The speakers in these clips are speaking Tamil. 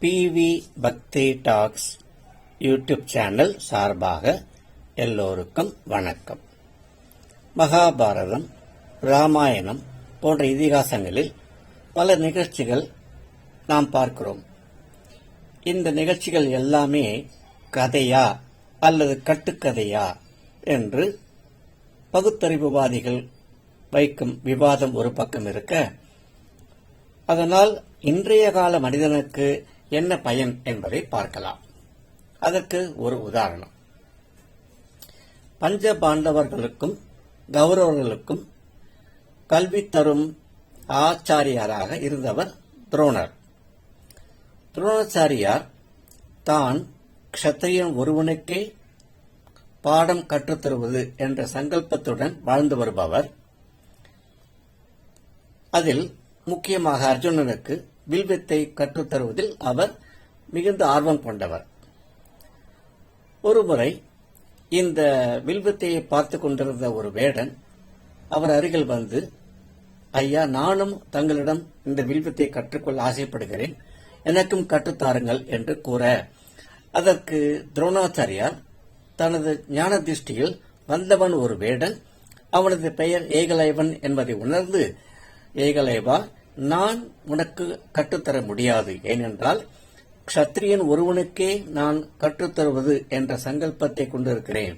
பிவி பக்தி டாக்ஸ் யூடியூப் சேனல் சார்பாக எல்லோருக்கும் வணக்கம். மகாபாரதம் ராமாயணம் போன்ற இதிகாசங்களில் பல நிகழ்ச்சிகள் நாம் பார்க்கிறோம். இந்த நிகழ்ச்சிகள் எல்லாமே கதையா அல்லது கட்டுக்கதையா என்று பகுத்தறிவுவாதிகள் வைக்கும் விவாதம் ஒரு பக்கம் இருக்க அதனால் இன்றைய கால மனிதனுக்கு என்ன பயன் என்பதை பார்க்கலாம். அதற்கு ஒரு உதாரணம். பஞ்ச பாண்டவர்களுக்கும் கௌரவர்களுக்கும் கல்வி தரும் ஆச்சாரியாராக இருந்தவர் துரோணர். துரோணாச்சாரியார் தான் க்ஷத்திரியன் ஒருவனுக்கே பாடம் கற்றுத்தருவது என்ற சங்கல்பத்துடன் வாழ்ந்து வருபவர். அதில் முக்கியமாக அர்ஜுனனுக்கு வில்வித்தை கற்றுத்தருவதில் அவர் மிகுந்த ஆர்வம் கொண்டவர். ஒருமுறை இந்த வில்வித்தையை பார்த்து கொண்டிருந்த ஒரு வேடன் அவர் அருகில் வந்து ஐயா நானும் தங்களிடம் இந்த வில்வித்தை கற்றுக்கொள்ள ஆசைப்படுகிறேன். எனக்கும் கற்றுத்தாருங்கள் என்று கூற அதற்கு துரோணாச்சாரியார் தனது ஞான திருஷ்டியில் வந்தவன் ஒரு வேடன் அவனது பெயர் ஏகலைவன் என்பதை உணர்ந்து ஏகலைவா நான் உனக்கு கற்றுத்தர முடியாது. ஏனென்றால் க்ஷத்ரியன் ஒருவனுக்கே நான் கற்றுத்தருவது என்ற சங்கல்பத்தை கொண்டிருக்கிறேன்.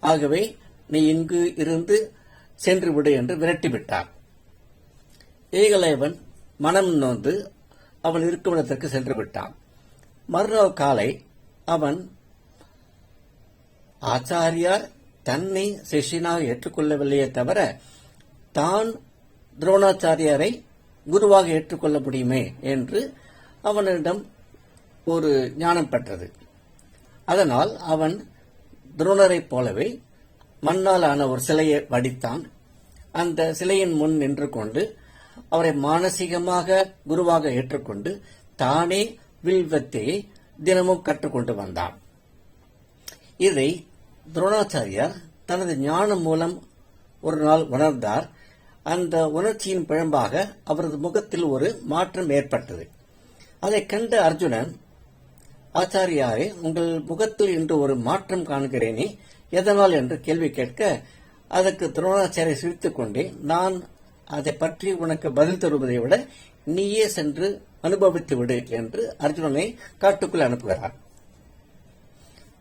ஆகவே நீ இங்கு இருந்து சென்று விடு என்று விரட்டிவிட்டார் ஏகலைவன் மனம் நோந்து அவன் இருக்கும் இடத்திற்கு சென்று விட்டான் மறுநாள் காலை அவன் ஆச்சாரியார் தன்னை சிஷ்யனாக ஏற்றுக்கொள்ளவில்லையே தவிர தான் துரோணாச்சாரியாரை குருவாக ஏற்றுக்கொள்ள முடியுமே என்று அவனிடம் ஒரு ஞானம் பெற்றது. அதனால் அவன் துரோணரைப் போலவே மண்ணாலான ஒரு சிலையை வடித்தான். அந்த சிலையின் முன் நின்று கொண்டு அவரை மானசீகமாக குருவாக ஏற்றுக்கொண்டு தானே வில்வத்தையை தினமும் கற்றுக்கொண்டு வந்தான். இதை துரோணாச்சாரியார் தனது ஞானம் மூலம் ஒரு நாள் உணர்ந்தார். அந்த உணர்ச்சியின் பிழம்பாக அவரது முகத்தில் ஒரு மாற்றம் ஏற்பட்டது. அதை கண்ட அர்ஜுனன் ஆச்சாரியாரே உங்கள் முகத்தில் இன்று ஒரு மாற்றம் காண்கிறேனே எதனால்? என்று கேள்வி கேட்க அதற்கு துரோணாச்சாரிய சிரித்துக் கொண்டே நான் அதை பற்றி உனக்கு பதில் தருவதை விட நீயே சென்று அனுபவித்து விடு என்று அர்ஜுனனை காட்டுக்குள் அனுப்புகிறார்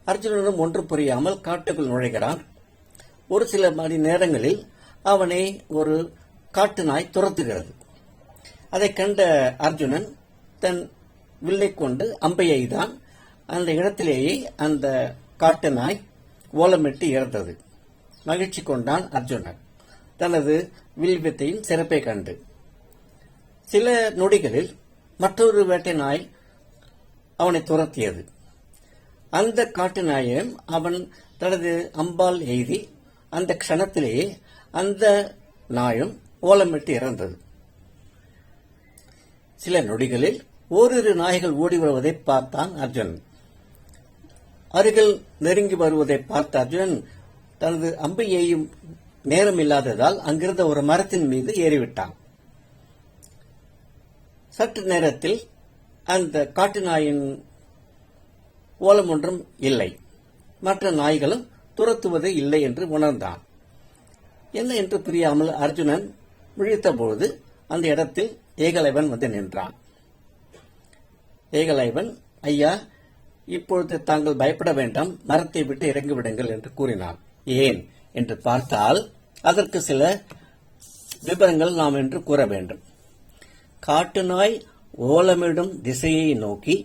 அர்ஜுனனும் ஒன்று புரியாமல் காட்டுக்குள் நுழைகிறான். ஒரு சில மணி நேரங்களில் அவனை ஒரு காட்டு நாய் துரத்துகிறது. அதை கண்ட அர்ஜுனன் தன் வில்லை கொண்டு அம்பை எய்தான் அந்த இடத்திலேயே அந்த காட்டு நாய் ஓலமிட்டு இறந்தது. மகிழ்ச்சி கொண்டான் அர்ஜுனன். தனது வில்வித்தையின் சிறப்பை கண்டு. சில நொடிகளில் மற்றொரு வேட்டை நாய் அவனை துரத்தியது. அந்த காட்டு நாயையும் அவன் தனது அம்பால் எய்தி அந்த க்ஷணத்திலேயே அந்த நாயும் ஓலமிட்டு இறந்தது. சில நொடிகளில் ஓரிரு நாய்கள் ஓடி வருவதை பார்த்தான் அர்ஜுனன் அருகில் நெருங்கி வருவதை பார்த்த அர்ஜுனன் தனது அம்பை எய்யும் நேரம் இல்லாததால் அங்கிருந்த ஒரு மரத்தின் மீது ஏறிவிட்டான். சற்று நேரத்தில் அந்த காட்டு நாயின் ஓலம் ஒன்றும் இல்லை. மற்ற நாய்களும் துரத்துவது இல்லை என்று உணர்ந்தான். என்ன என்று புரியாமல் அர்ஜுனன் விழித்தபொழுது அந்த இடத்தில் ஏகலைவன் வந்து நின்றான். ஏகலைவன் ஐயா இப்பொழுது தாங்கள் பயப்பட வேண்டாம். மரத்தை விட்டு இறங்கிவிடுங்கள் என்று கூறினான். ஏன்? என்று பார்த்தால் அதற்கு சில விவரங்கள் நாம் என்று கூற வேண்டும். காட்டு நாய் ஓலமிடும் திசையை நோக்கி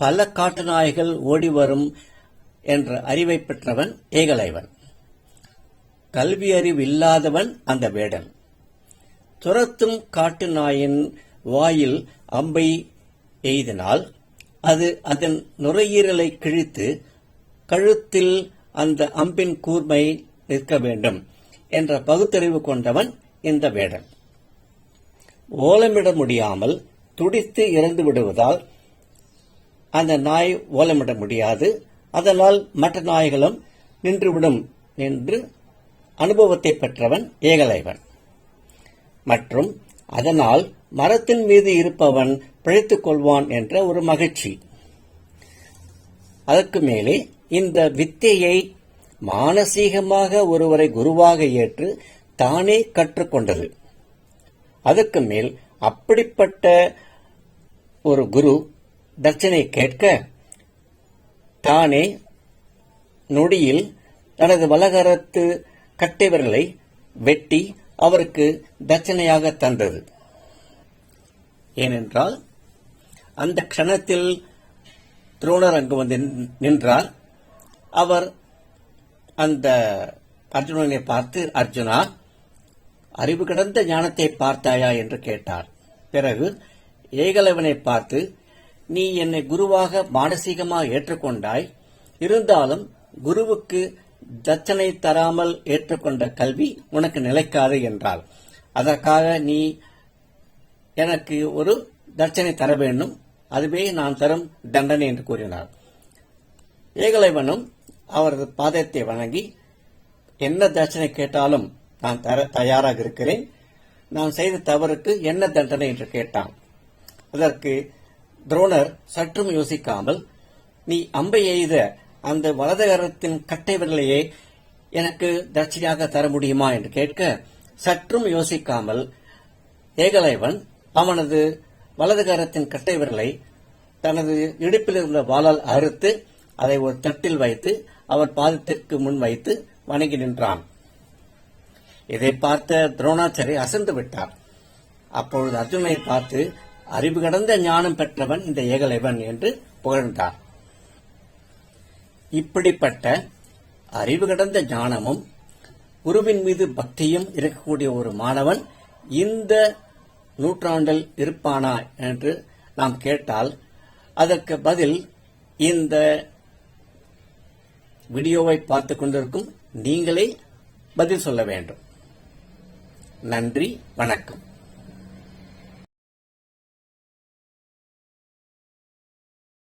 பல காட்டு நாய்கள் ஓடி வரும் என்ற அறிவை பெற்றவன் ஏகலைவன். கல்வி அறிவு இல்லாதவன் அந்த வேடன். துரத்தும் காட்டு நாயின் வாயில் அம்பை எய்தினால் அது அதன் நுரையீரலை கிழித்து கழுத்தில் அந்த அம்பின் கூர்மை நிற்க வேண்டும் என்ற பகுத்தறிவு கொண்டவன் இந்த வேடன். ஓலமிட முடியாமல் துடித்து இறந்து விடுவதால் அந்த நாய் ஓலமிட முடியாது. அதனால் மற்ற நாய்களும் நின்றுவிடும் என்று அனுபவத்தை பெற்றவன் ஏகலைவன். மற்றும் அதனால் மரத்தின் மீது இருப்பவன் பிழைத்துக் கொள்வான் என்ற ஒரு மகிழ்ச்சி. அதற்கு மேலே இந்த வித்தையை மானசீகமாக ஒருவரை குருவாக ஏற்று தானே கற்றுக்கொண்டது. அதற்கு மேல் அப்படிப்பட்ட ஒரு குரு தட்சனை கேட்க தானே நொடியில் தனது வலகரத்து கட்டைவர்களை வெட்டி அவருக்கு தட்சணையாக தந்தது. ஏனென்றால் அந்த க்ஷணத்தில் துரோணர் அங்கு வந்து நின்- நின்றார். அவர் அந்த அர்ஜுனனை பார்த்து அர்ஜுனா அறிவு கடந்த ஞானத்தை பார்த்தாயா? என்று கேட்டார். பிறகு ஏகலவனை பார்த்து நீ என்னை குருவாக மானசீகமாக ஏற்றுக்கொண்டாய். இருந்தாலும் குருவுக்கு தட்சணை தராமல் ஏற்றுக்கொண்ட கல்வி உனக்கு நிலைக்காது என்றால் அதற்காக நீ எனக்கு ஒரு தட்சணை தர வேண்டும். அதுவே நான் தரும் தண்டனை என்று கூறினார் ஏகலைவனும் அவரது பாதத்தை வணங்கி என்ன தட்சணை கேட்டாலும் நான் தர தயாராக இருக்கிறேன். நான் செய்த தவறுக்கு என்ன தண்டனை? என்று கேட்டான். அதற்கு துரோணர் சற்றும் யோசிக்காமல் நீ அம்பை எய்த அந்த வலதுகரத்தின் கட்டை விரலையே எனக்கு தட்சிணையாக தர முடியுமா என்று கேட்க சற்றும் யோசிக்காமல் ஏகலைவன் அவனது வலதுகரத்தின் கட்டை விரலை தனது இடுப்பில் இருந்த வாளால் அறுத்து அதை ஒரு தட்டில் வைத்து அவர் பாதத்திற்கு முன் வைத்து வணங்கி நின்றான். இதை பார்த்த துரோணாச்சரி அசந்து விட்டார். அப்பொழுது அர்ஜுனை பார்த்து அறிவு கடந்த ஞானம் பெற்றவன் இந்த ஏகலைவன் என்று புகழ்ந்தார். இப்படிப்பட்ட அறிவு கடந்த ஞானமும் குருவின் மீது பக்தியும் இருக்கக்கூடிய ஒரு மாணவன் இந்த நூற்றாண்டில் இருப்பானா என்று நாம் கேட்டால் அதற்கு பதில் இந்த வீடியோவை பார்த்துக் கொண்டிருக்கும் நீங்களே பதில் சொல்ல வேண்டும். நன்றி வணக்கம்.